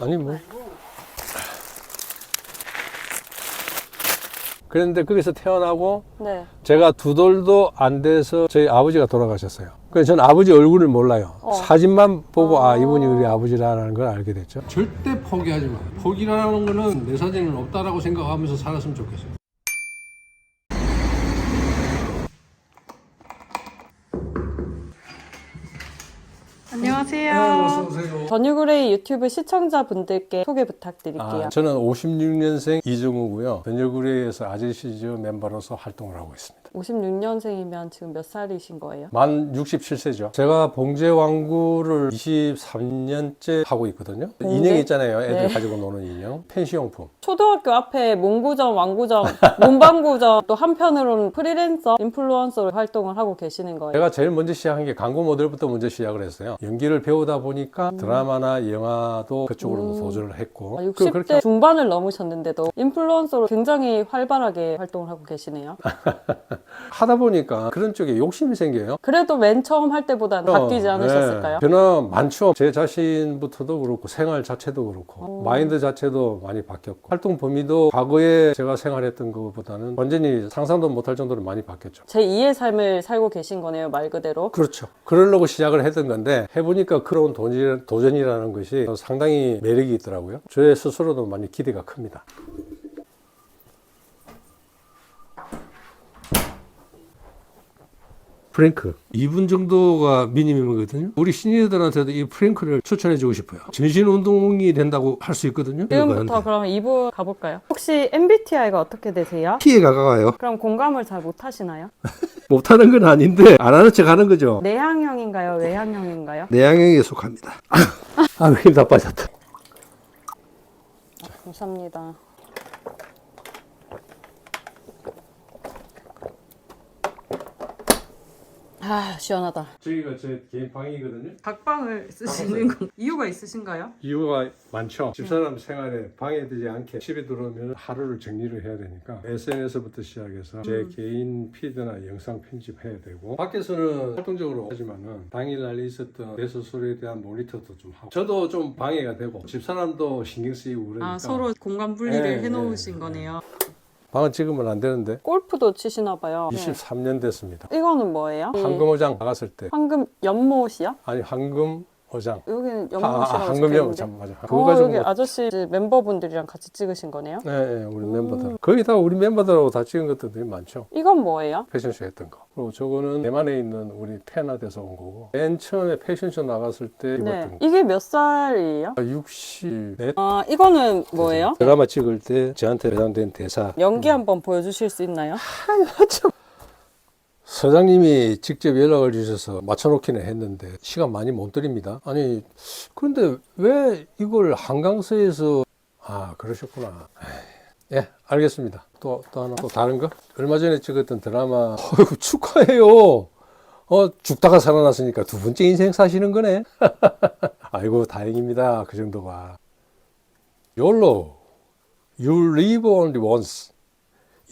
아니 뭐. 그런데 거기서 태어나고 네. 제가 두 돌도 안 돼서 저희 아버지가 돌아가셨어요. 그래서 저는 아버지 얼굴을 몰라요. 어. 사진만 보고 아 아. 이분이 우리 아버지라는 걸 알게 됐죠. 절대 포기하지 마. 포기라는 거는 내 사진은 없다라고 생각하면서 살았으면 좋겠어요. 안녕하세요. 오세요. 전유그레이 유튜브 시청자분들께 소개 부탁드릴게요. 아, 저는 56년생 이정우고요. 변열구리에서 아저씨즈 멤버로서 활동을 하고 있습니다. 56년생이면 지금 몇 살이신 거예요? 만 67세죠. 제가 봉제 왕구를 23년째 하고 있거든요. 봉제? 인형 있잖아요. 애들 네. 가지고 노는 인형. 펜시용품. 초등학교 앞에 몽구점, 왕구점, 문방구점 또 한편으로는 프리랜서, 인플루언서로 활동을 하고 계시는 거예요. 제가 제일 먼저 시작한 게 광고 모델부터 먼저 시작을 했어요. 연기를 배우다 보니까 드라마나 영화도 그쪽으로 음. 도전을 했고. 아, 그 60대 그렇게 중반을 넘으셨는데도 인플루언서로 굉장히 활발하게 활동을 하고 계시네요. 하다 보니까 그런 쪽에 욕심이 생겨요. 그래도 맨 처음 할 때보다 는 바뀌지 어, 않으셨을까요? 네. 변화 많죠. 제 자신부터도 그렇고 생활 자체도 그렇고 어. 마인드 자체도 많이 바뀌었고 활동 범위도 과거에 제가 생활했던 것보다는 완전히 상상도 못할 정도로 많이 바뀌었죠. 제 2의 삶을 살고 계신 거네요, 말 그대로. 그렇죠. 그러려고 시작을 했던 건데 해보니까 그런 도전- 도전이라는 것이 상당히 매력이 있더라고요. 저 스스로도 많이 기대가 큽니다. 프랭크 2분 정도가 미니멈이거든요 우리 시니어들한테도 이 프랭크를 추천해 주고 싶어요 전신 운동이 된다고 할 수 있거든요 지금부터 그럼 2부 가볼까요? 혹시 MBTI가 어떻게 되세요? T에 가까워요 그럼 공감을 잘 못하시나요? 못하는 건 아닌데 안 하는 척 하는 거죠 내향형인가요? 외향형인가요? 내향형에 속합니다 아 힘다 빠졌다 감사합니다. 아 시원하다. 저기가 제 개인 방이거든요 각방을 쓰시는 건 이유가 있으신가요? 이유가 많죠. 집사람 생활에 방해되지 않게 집에 들어오면 하루를 정리를 해야 되니까 SNS부터 시작해서 제 개인 피드나 영상 편집해야 되고 밖에서는 활동적으로 하지만은 당일날 있었던 내 스스로에 대한 모니터도 좀 하고 저도 좀 방해가 되고 집사람도 신경 쓰이고 그러니까 아 서로 공간 분리를 네, 해놓으신 네, 거네요. 방은 찍으면 안 되는데 골프도 치시나 봐요. 네. 23년 됐습니다. 이거는 뭐예요? 황금어장 나갔을 때 황금 연못이요? 아니 황금 어장 여기는 아, 연못이라고 아, 황금영 적혀있는데. 참 맞아. 그거 어, 가지고 여기 뭐 아저씨 이제 멤버분들이랑 같이 찍으신 거네요. 네, 네, 우리 멤버들. 거의 다 우리 멤버들하고 다 찍은 것들이 많죠. 이건 뭐예요? 패션쇼 했던 거. 그리고 저거는 대만에 있는 우리 테나에서 온 거고. 맨 처음에 패션쇼 나갔을 때 입었던 네. 거. 이게 몇 살이에요? 64. 아 이거는 뭐예요? 드라마 찍을 때 저한테 배당된 대사. 연기 한번 보여주실 수 있나요? 서장님이 직접 연락을 주셔서 맞춰놓기는 했는데 시간 많이 못 드립니다. 아니 그런데 왜 이걸 한강서에서 아 그러셨구나. 에이, 예 알겠습니다. 또 또 하나 또 다른 거 얼마 전에 찍었던 드라마 축하해요. 어 죽다가 살아났으니까 두 번째 인생 사시는 거네. 아이고 다행입니다. 그 정도가. YOLO You live only once.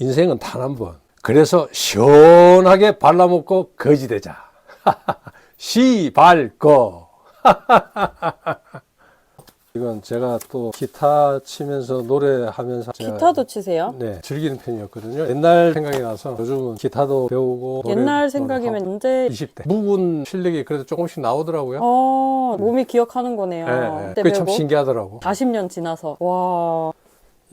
인생은 단 한 번. 그래서 시원하게 발라먹고 거지 되자. 시발거. 이건 제가 또 기타 치면서 노래하면서 기타도 치세요? 네, 즐기는 편이었거든요. 옛날 생각이 나서 요즘은 기타도 배우고 옛날 생각이면. 언제 20대 묵은 실력이 그래도 조금씩 나오더라고요. 어 몸이 기억하는 거네요. 네, 네. 그게 참 신기하더라고. 40년 지나서 와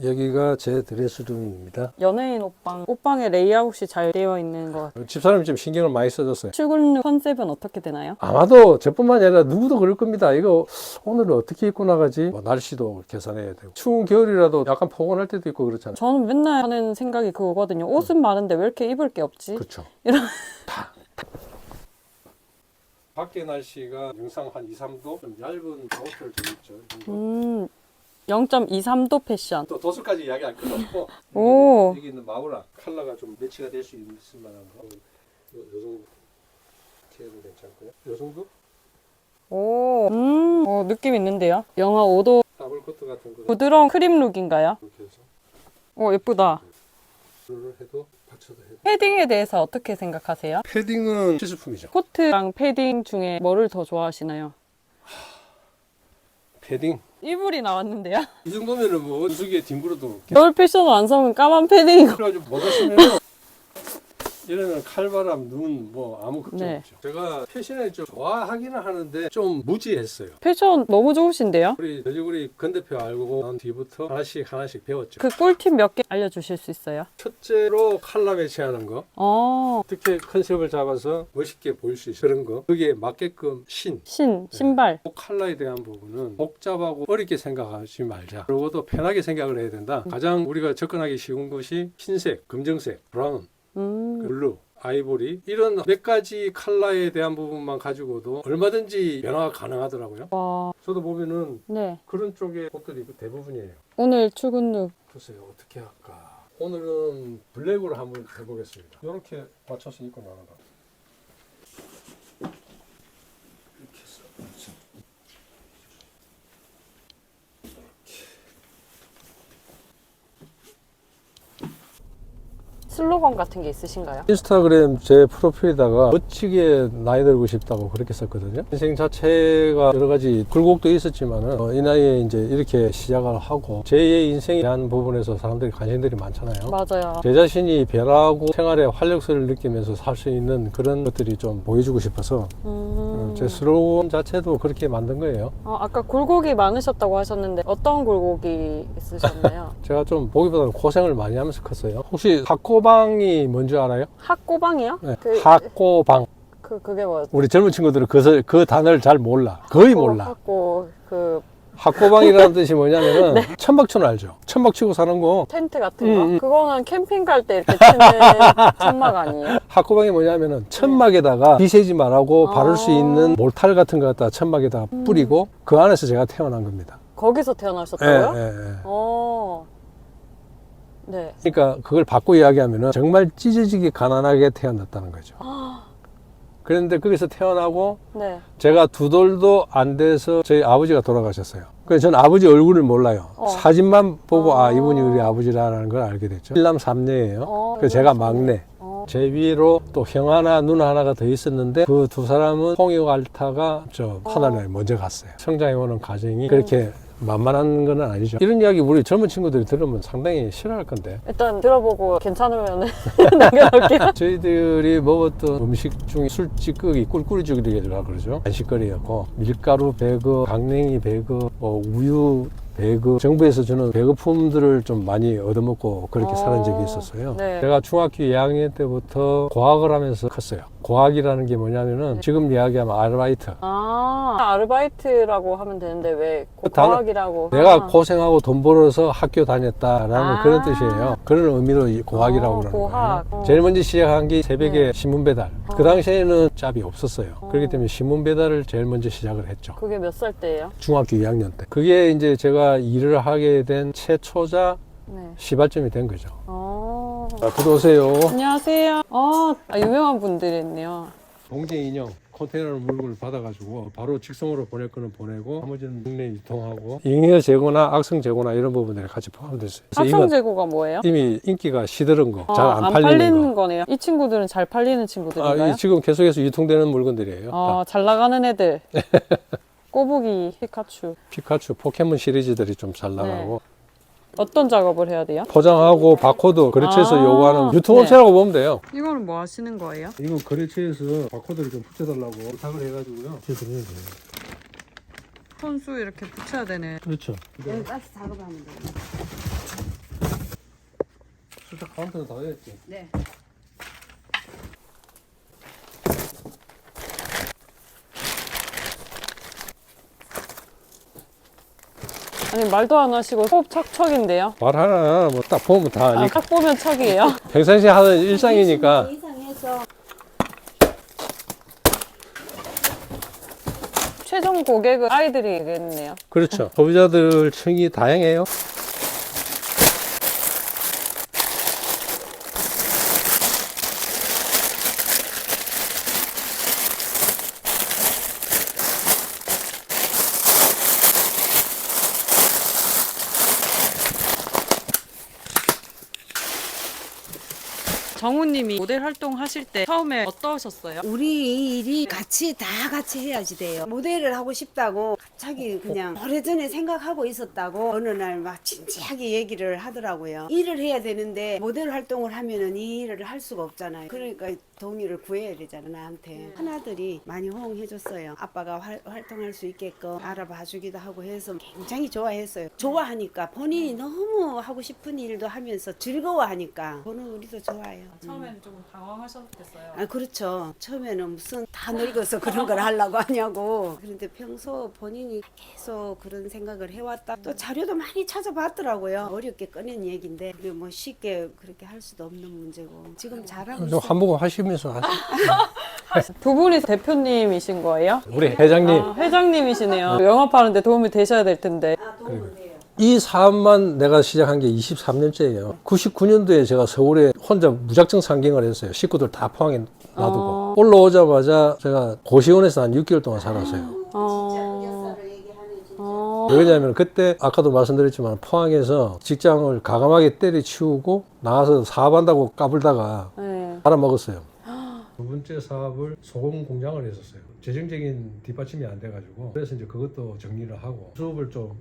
여기가 제 드레스룸입니다. 연예인 옷방 옷방에 레이아웃이 잘 되어 있는 것 같아요. 집사람이 좀 신경을 많이 써줬어요. 출근 컨셉은 어떻게 되나요? 아마도 저뿐만 이 아니라 누구도 그럴 겁니다. 이거 오늘은 어떻게 입고 나가지? 뭐 날씨도 계산해야 되고 추운 겨울이라도 약간 포근할 때도 있고 그렇잖아요. 저는 맨날 하는 생각이 그거거든요. 옷은 많은데 왜 이렇게 입을 게 없지? 그렇죠. 이런 밖에 날씨가 영상 한 2, 3도 좀 얇은 아우터를 좀 입죠. 음 0.23도 패션. 또 도수까지 이야기 할 필요 없고 오. 여기 있는 마우라 컬러가 좀 매치가 될 수 있을 만한 거. 요, 요 정도 티에도 괜찮고요. 요 정도 오, 음, 어, 느낌 있는데요. 영하 5도 더블 코트 같은 거 부드러운 크림 룩인가요? 이렇게 해서 오, 예쁘다. 를 해도 받쳐도 해도. 패딩에 대해서 어떻게 생각하세요? 패딩은 필수품이죠. 코트랑 패딩 중에 뭐를 더 좋아하시나요? 패딩 이불이 나왔는데요. 이 정도면은 뭐 원숭이의 뒹굴어도 겨울 패션 완성은 까만 패딩이고. 그래가지고 못 하시면 이러면 칼바람, 눈 뭐 아무 걱정 네. 없죠. 제가 패션을 좀 좋아하기는 하는데 좀 무지했어요. 패션 너무 좋으신데요? 우리 돼지구리 건 대표 알고 난 뒤부터 하나씩 하나씩 배웠죠. 그 꿀팁 몇 개 알려주실 수 있어요? 첫째로 칼라 매치하는 거. 어, 어떻게 컨셉을 잡아서 멋있게 보일 수 있어 그런 거. 그게 맞게끔 신. 신, 신발. 복 칼라에 대한 부분은 복잡하고 어렵게 생각하지 말자. 그리고도 편하게 생각을 해야 된다. 가장 우리가 접근하기 쉬운 것이 흰색, 검정색, 브라운, 음, 블루, 아이보리 이런 몇 가지 칼라에 대한 부분만 가지고도 얼마든지 변화가 가능하더라고요. 와, 저도 보면은 네. 그런 쪽의 옷들이 대부분이에요. 오늘 출근 룩. 글쎄요 어떻게 할까. 오늘은 블랙으로 한번 해보겠습니다. 이렇게 맞춰서 입고 나가다. 이렇게 해서 그렇죠. 슬로건 같은 게 있으신가요? 인스타그램 제 프로필에다가 멋지게 나이 들고 싶다고 그렇게 썼거든요. 인생 자체가 여러 가지 굴곡도 있었지만은 어, 이 나이에 이제 이렇게 시작을 하고 제2의 인생에 대한 부분에서 사람들이 관심들이 많잖아요. 맞아요. 제 자신이 변하고 생활의 활력소를 느끼면서 살 수 있는 그런 것들이 좀 보여주고 싶어서 어, 음, 제 슬로건 자체도 그렇게 만든 거예요. 어, 아까 굴곡이 많으셨다고 하셨는데 어떤 굴곡이 있으셨나요? 제가 좀 보기보다는 고생을 많이 하면서 컸어요. 혹시 학고 방이 뭔지 알아요? 학고방이요? 네. 그, 학고방. 그, 그게 뭐였죠? 우리 젊은 친구들은 그, 그 단어를 잘 몰라. 거의 몰라. 학고, 그 학고방이라는 뜻이 뭐냐면은 천막촌 알죠? 천막 치고 사는 거. 텐트 같은 거? 음, 음. 그거는 캠핑 갈 때 이렇게 치는 천막 아니에요? 학고방이 뭐냐면은 천막에다가 비세지 말하고 바를 수 아. 있는 몰탈 같은 거 갖다 천막에다가 뿌리고 그 안에서 제가 태어난 겁니다. 거기서 예, 태어나셨다고요? 예, 예. 어. 네. 그러니까 그걸 바꿔 이야기하면은 정말 찢어지게 가난하게 태어났다는 거죠. 그런데 거기서 태어나고 네. 제가 두 돌도 안 돼서 저희 아버지가 돌아가셨어요. 그래서 저는 아버지 얼굴을 몰라요. 어. 사진만 보고 아 아. 이분이 우리 아버지라는 걸 알게 됐죠. 일남 삼녀예요. 어, 그래서 제가. 막내. 어. 제 위로 또 형 하나 누나 하나가 더 있었는데 그 두 사람은 홍역 알타가 저 하나를 먼저 갔어요. 성장해오는 과정이 그렇게 만만한 건 아니죠. 이런 이야기 우리 젊은 친구들이 들으면 상당히 싫어할 건데 일단 들어보고 괜찮으면 남겨놓을게요. 저희들이 먹었던 음식 중에 술찌꺼기 꿀꿀이죽이라 그러죠. 간식거리였고 밀가루 배그, 강냉이 배그, 뭐 우유 배그 정부에서 주는 배급품들을 좀 많이 얻어먹고 그렇게 사는 적이 있었어요. 네. 제가 중학교 2학년 때부터 고학을 하면서 컸어요. 고학이라는 게 뭐냐면은 지금 이야기하면 아르바이트. 아, 아르바이트라고 하면 되는데 왜 고- 그 고학이라고? 내가 아. 고생하고 돈 벌어서 학교 다녔다라는 아. 그런 뜻이에요. 그런 의미로 이 고학이라고 어, 그러는 고학. 거예요. 어. 제일 먼저 시작한 게 새벽에 네. 신문 배달. 어. 그 당시에는 짭이 없었어요. 어. 그렇기 때문에 신문 배달을 제일 먼저 시작을 했죠. 그게 몇 살 때예요? 중학교 2학년 때. 그게 이제 제가 일을 하게 된 최초자 네. 시발점이 된 거죠. 어. 자, 들어오세요. 안녕하세요. 아, 아, 유명한 분들이 있네요. 동제 인형 컨테이너로 물건을 받아가지고 바로 직송으로 보낼 거는 보내고 나머지는 국내 유통하고 잉여 재고나 악성 재고나 이런 부분들이 같이 포함되어 있어요. 그래서 합성 이건 재고가 뭐예요? 이미 인기가 시들은 거, 어, 잘안 팔리는 거. 거네요. 이 친구들은 잘 팔리는 아, 친구들인가요? 이 지금 계속해서 유통되는 물건들이에요. 어, 잘 나가는 애들. 꼬부기, 피카츄. 피카츄, 포켓몬 시리즈들이 좀 잘 나가고 어떤 작업을 해야 돼요? 포장하고 바코드 거래처에서 아, 요구하는 유통업체라고 보면 돼요. 이거는 뭐 하시는 거예요? 이거 거래처에서 바코드를 좀 붙여달라고 부탁을 해가지고요. 손수 이렇게 붙여야 되네. 그렇죠. 여기 가스 작업하면 돼요. 수작 카운터는 다 했지. 네. 아니 말도 안 하시고 호흡 척척인데요. 말 하나 뭐 딱 보면 다 아, 아니까. 딱 보면 척이에요. 평상시에 하는 일상이니까. 이상해서 최종 고객은 아이들이겠네요. 그렇죠. 소비자들 층이 다양해요. 정우님이 모델 활동 하실 때 처음에 어떠셨어요? 우리 일이 같이 다 같이 해야지 돼요. 모델을 하고 싶다고 갑자기 그냥 오래전에 생각하고 있었다고 어느 날 막 진지하게 얘기를 하더라고요. 일을 해야 되는데 모델 활동을 하면은 이 일을 할 수가 없잖아요. 그러니까 동의를 구해야 되잖아 나한테. 하나들이 많이 호응해줬어요. 아빠가 활, 활동할 수 있게끔 알아봐 주기도 하고 해서 굉장히 좋아했어요. 좋아하니까 본인이 너무 하고 싶은 일도 하면서 즐거워하니까 보는 우리도 좋아요. 처음에는 조금 당황하셨겠어요. 아 그렇죠. 처음에는 무슨 다 늙어서 그런 걸 하려고 하냐고. 그런데 평소 본인이 계속 그런 생각을 해왔다. 또 자료도 많이 찾아봤더라고요. 어렵게 꺼낸 얘기인데 그게 뭐 쉽게 그렇게 할 수도 없는 문제고 지금 잘하고 좀 있어요. 한복을 하시면서 하세요. 두 분이 대표님이신 거예요? 우리 회장님 아, 회장님이시네요. 영업하는데 도움이 되셔야 될 텐데. 아, 도움은 돼요. 이 사업만 내가 시작한 게 23년째예요. 99년도에 제가 서울에 혼자 무작정 상경을 했어요. 식구들 다 포항에 놔두고 어. 올라오자마자 제가 고시원에서 한 6개월 동안 살았어요. 어, 역사를 얘기하는 진짜. 어, 왜냐하면 그때 아까도 말씀드렸지만 포항에서 직장을 가감하게 때려치우고 나와서 사업한다고 까불다가 네. 팔아먹었어요. 두 번째 사업을 소금 공장을 했었어요. 재정적인 뒷받침이 안 돼가지고 그래서 이제 그것도 정리를 하고 수업을 좀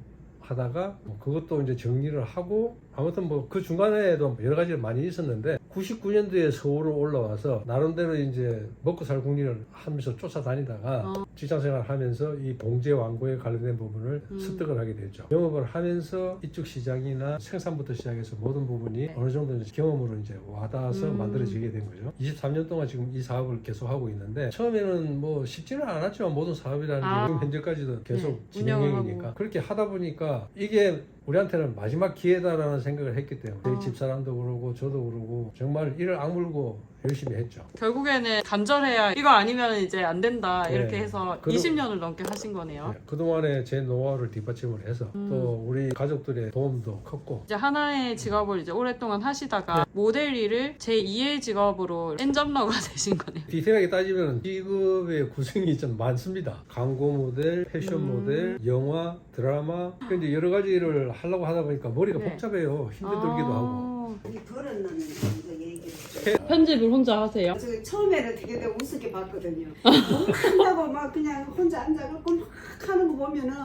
하다가 뭐 그것도 이제 정리를 하고 아무튼 뭐 그 중간에도 여러 가지 많이 있었는데 99년도에 서울을 올라와서 나름대로 이제 먹고 살 궁리를 하면서 쫓아다니다가 직장 생활을 하면서 이 봉제 완고에 관련된 부분을 습득을 하게 됐죠. 영업을 하면서 이쪽 시장이나 생산부터 시작해서 모든 부분이 어느 정도 경험으로 이제 와닿아서 음. 만들어지게 된 거죠. 23년 동안 지금 이 사업을 계속 하고 있는데 처음에는 뭐 쉽지는 않았지만 모든 사업이라는 아. 게 지금 현재까지도 계속 네, 진행형이니까 그렇게 하다 보니까 이게 우리한테는 마지막 기회다라는 생각을 했기 때문에 저희 아. 집사람도 그러고 저도 그러고 정말 이를 악물고 열심히 했죠. 결국에는 간절해야 이거 아니면 이제 안 된다 네. 이렇게 해서 그럼- 20년을 넘게 하신 거네요. 네, 그동안에 제 노하우를 뒷받침을 해서 음. 또 우리 가족들의 도움도 컸고 이제 하나의 직업을 이제 오랫동안 하시다가 모델 일을 제 2의 직업으로 엔잡러가 되신 거네요. 디테일하게 따지면 직업의 구성이 좀 많습니다. 광고 모델, 패션 음. 모델, 영화, 드라마. 근데 여러 가지를 하려고 하다 보니까 머리가 네. 복잡해요. 힘들기도 하고. 아, 이 버릇는 그 얘기를. 편집을 혼자 하세요? 저 처음에는 되게 내가 우습게 봤거든요. 뭘 한다고 막 그냥 혼자 앉아갖고 막 하는 거 보면은 아유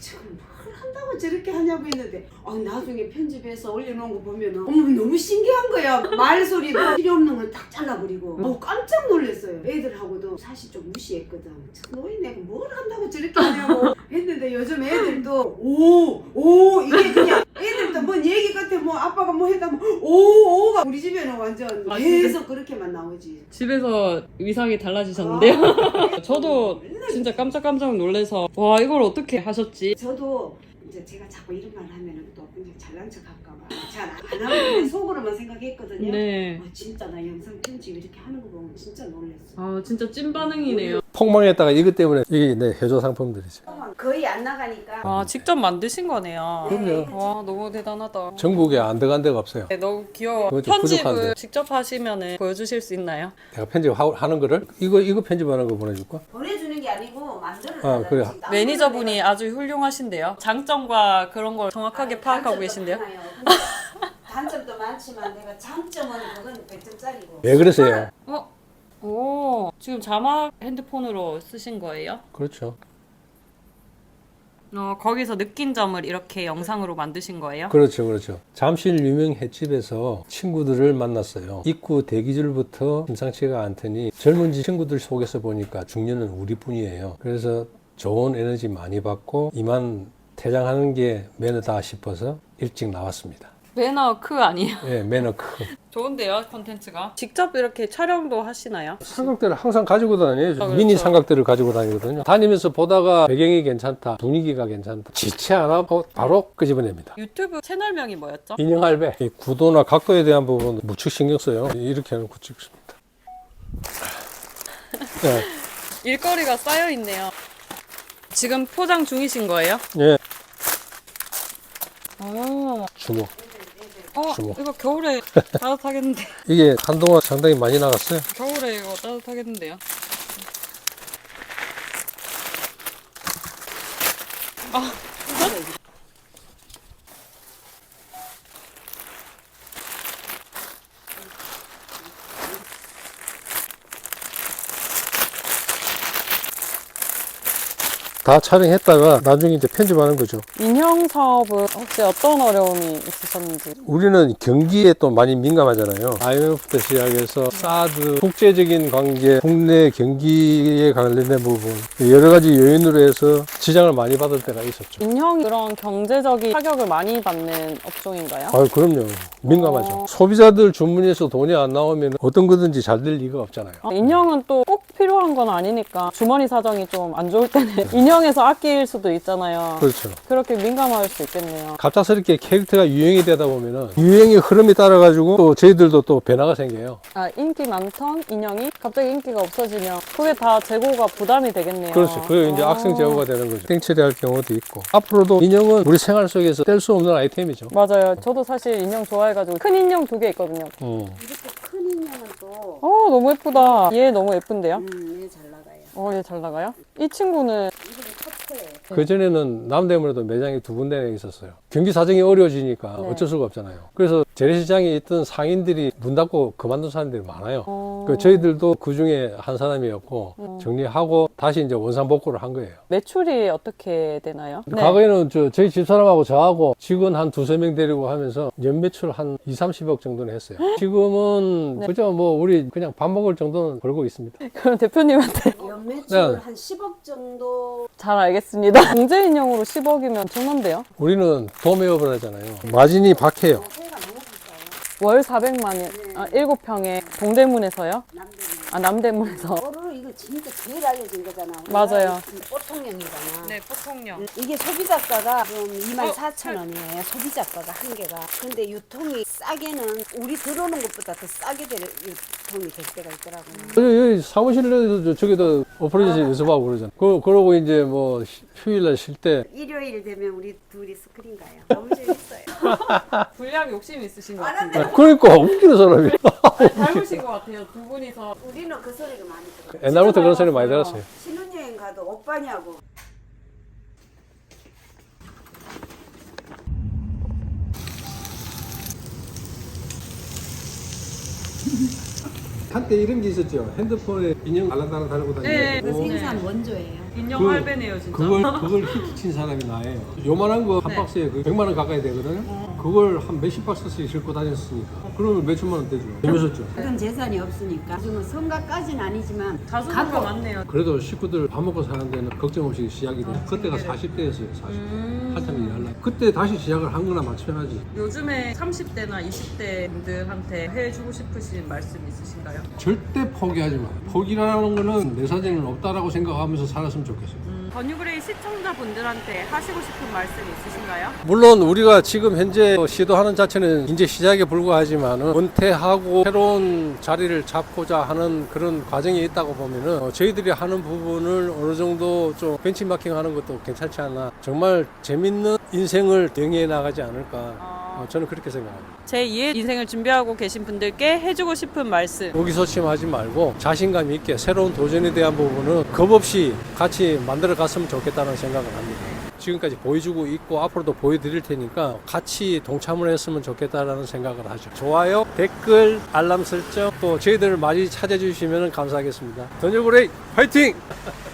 저걸 뭘 한다고 저렇게 하냐고 했는데 아 나중에 편집해서 올려놓은 거 보면은 어머 너무 신기한 거야. 말소리도 필요 없는 걸 딱 잘라버리고 어 깜짝 놀랐어요. 애들하고도 사실 좀 무시했거든. 저 노인네가 뭘 한다고 저렇게 하냐고 했는데 요즘 애들도 오 오 이게 그냥 애들도 뭔 얘기 같아 뭐 아빠가 뭐 했다 뭐오 오가 우리 집에는 완전 아, 계속 그렇게만 나오지. 집에서 위상이 달라지셨는데요? 아, 저도 진짜 깜짝깜짝 놀래서 와 이걸 어떻게 하셨지? 저도 이제 제가 자꾸 이런 말 하면은 또 그냥 잘난 척 할까 봐 잘 안 하고 속으로만 생각했거든요. 네. 아, 진짜 나 영상 편집 이렇게 하는 거 보면 진짜 놀랐어. 아 진짜 찐 반응이네요. 폭망했다가 이것 때문에 이게 내 해조 상품들이죠. 거의 안 나가니까. 아 직접 만드신 거네요. 그럼요. 와 너무 대단하다. 전국에 안 들어간 데가 없어요. 네, 너무 귀여워. 그거 좀 편집을 부족한데. 직접 하시면 보여주실 수 있나요? 내가 편집하는 거를 이거 이거 편집하는 거 보내줄까? 보내주는 게 아니고 만들어. 아, 그래. 매니저분이 아주 훌륭하신데요. 장점과 그런 걸 정확하게 파악하고 계신데요. 단점도 많지만 내가 장점은 그건 100점짜리고. 왜 그러세요? 어? 오, 지금 자막 핸드폰으로 쓰신 거예요? 그렇죠. 어, 거기서 느낀 점을 이렇게 영상으로 만드신 거예요? 그렇죠, 그렇죠. 잠실 유명 횟집에서 친구들을 만났어요. 입구 대기줄부터 심상치가 않더니 젊은 친구들 속에서 보니까 중년은 우리뿐이에요. 그래서 좋은 에너지 많이 받고 이만 퇴장하는 게 매너다 싶어서 일찍 나왔습니다. 매너 크 아니에요? 예, 매너 크. 좋은데요, 컨텐츠가. 직접 이렇게 촬영도 하시나요? 삼각대를 항상 가지고 다녀요. 아, 그렇죠. 미니 삼각대를 가지고 다니거든요. 다니면서 보다가 배경이 괜찮다, 분위기가 괜찮다. 지체 안 하고 바로 끄집어냅니다. 유튜브 채널명이 뭐였죠? 인형할배. 이 구도나 각도에 대한 부분 무척 신경 써요. 이렇게 해놓고 찍습니다. 네, 일거리가 쌓여 있네요. 지금 포장 중이신 거예요? 예, 어, 주먹. 어 주먹. 이거 겨울에 따뜻하겠는데. 이게 한동안 상당히 많이 나갔어요. 겨울에 이거 따뜻하겠는데요. 다 촬영했다가 나중에 이제 편집하는 거죠. 인형 사업은 혹시 어떤 어려움이 있으셨는지 우리는 경기에 또 많이 민감하잖아요. IMF부터 시작해서 사드, 국제적인 관계, 국내 경기에 관련된 부분 여러 가지 요인으로 해서 지장을 많이 받을 때가 있었죠. 인형 그런 경제적인 타격을 많이 받는 업종인가요? 아, 그럼요. 민감하죠. 어. 소비자들 주문에서 돈이 안 나오면 어떤 거든지 잘 될 리가 없잖아요. 어, 인형은 또 꼭 필요한 건 아니니까 주머니 사정이 좀 안 좋을 때는 인형 에서 아낄 수도 있잖아요. 그렇죠. 그렇게 민감할 수 있겠네요. 갑작스럽게 캐릭터가 유행이 되다 보면은 유행의 흐름에 따라 가지고 또 저희들도 또 변화가 생겨요. 아, 인기 많던 인형이 갑자기 인기가 없어지면 그게 다 재고가 부담이 되겠네요. 그렇죠. 그게 이제 어. 악성 제어가 되는 거죠. 땡처리할 경우도 있고. 앞으로도 인형은 우리 생활 속에서 뗄 수 없는 아이템이죠. 맞아요. 저도 사실 인형 좋아해가지고 큰 인형 두 개 있거든요. 음. 이렇게 큰 인형은 또 어 너무 예쁘다. 얘 너무 예쁜데요? 음, 얘 잘 나가요. 어 얘 잘 나가요? 이 친구는. 그전에는 남대문에도 매장이 두 군데 있었어요. 경기 사정이 어려워지니까 네. 어쩔 수가 없잖아요. 그래서 재래시장에 있던 상인들이 문 닫고 그만둔 사람들이 많아요. 어... 그 저희들도 그 중에 한 사람이었고 음. 정리하고 다시 이제 원상복구를 한 거예요. 매출이 어떻게 되나요? 네. 과거에는 저, 저희 집사람하고 저하고 직원 한 두세 명 데리고 하면서 연매출 한 2, 30억 정도는 했어요. 지금은 네. 그저 뭐 우리 그냥 밥 먹을 정도는 벌고 있습니다. 그럼 대표님한테 연 매출 네. 한 10억 정도 잘 알겠습니다. 경제 인형으로 10억이면 엄청난데요? 우리는 도매업을 하잖아요. 마진이 박해요. 회가 너무 비싸요. 월 400만 원, 아, 7평에 동대문에서요? 남들은. 아, 남대문에서. 이거 진짜 제일 알려진 거잖아. 맞아요. 보통형이잖아. 네, 보통요. 이게 소비자가가 지금 24,000원이에요. 소비자가가 한 개가. 근데 유통이 싸게는 우리 들어오는 것보다 더 싸게 될 유통이 될 때가 있더라고요. 여기, 여기 사무실에서 저- 저기도 오퍼레이션 연습하고 그러잖아요. 그, 그러고 이제 뭐 시- 휴일날 쉴 때 일요일 되면 우리 둘이 스크린 가요. 너무 재밌어요. 분량 욕심 있으신 것 그러니까 웃기는 사람이 닮으신 것 같아요, 두 분이서. 우리는 그 소리가 많이 들어요. 옛날 부터 그런 소리 많이 들었어요. 신혼여행 가도 오빠냐고. 한때 이런 게 있었죠. 핸드폰에 인형 알랑달랑 달고 다니고. 네, 그 생산 원조예요. 인형 그- 할배네요, 진짜. 그걸 그걸 히트 친 사람이 나예요. 요만한 거 한 네. 박스에 그 100만 원 가까이 되거든요. 어. 그걸 한 몇십 박스씩 싣고 다녔으니까. 그러면 몇 천만 원 되죠. 재밌었죠. 그런 재산이 없으니까 지금은 성가까지는 아니지만 자수성가 많네요. 그래도 식구들 밥 먹고 사는 데는 걱정 없이 시작이 돼요. 그때가 40대였어요, 40대. 음. 한참 일하려. 그때 다시 시작을 한 거나 마찬가지. 요즘에 30대나 20대 분들한테 해주고 싶으신 말씀 있으신가요? 절대 포기하지 마. 포기라는 거는 내 사진은 없다라고 생각하면서 살았으면 좋겠어요. 건유그레이 시청자분들한테 하시고 싶은 말씀 있으신가요? 물론 우리가 지금 현재 시도하는 자체는 이제 시작에 불과하지만 은퇴하고 새로운 자리를 잡고자 하는 그런 과정이 있다고 보면은 어, 저희들이 하는 부분을 어느 정도 좀 벤치마킹 하는 것도 괜찮지 않나 정말 재밌는 인생을 영위해 나가지 않을까 어, 저는 그렇게 생각합니다. 제2의 인생을 준비하고 계신 분들께 해주고 싶은 말씀 의기소침하지 말고 자신감 있게 새로운 도전에 대한 부분은 겁 없이 같이 만들어 갔으면 좋겠다는 생각을 합니다. 지금까지 보여주고 있고 앞으로도 보여드릴 테니까 같이 동참을 했으면 좋겠다라는 생각을 하죠. 좋아요, 댓글, 알람 설정 또 저희들을 많이 찾아주시면 감사하겠습니다. 던져브레이 화이팅!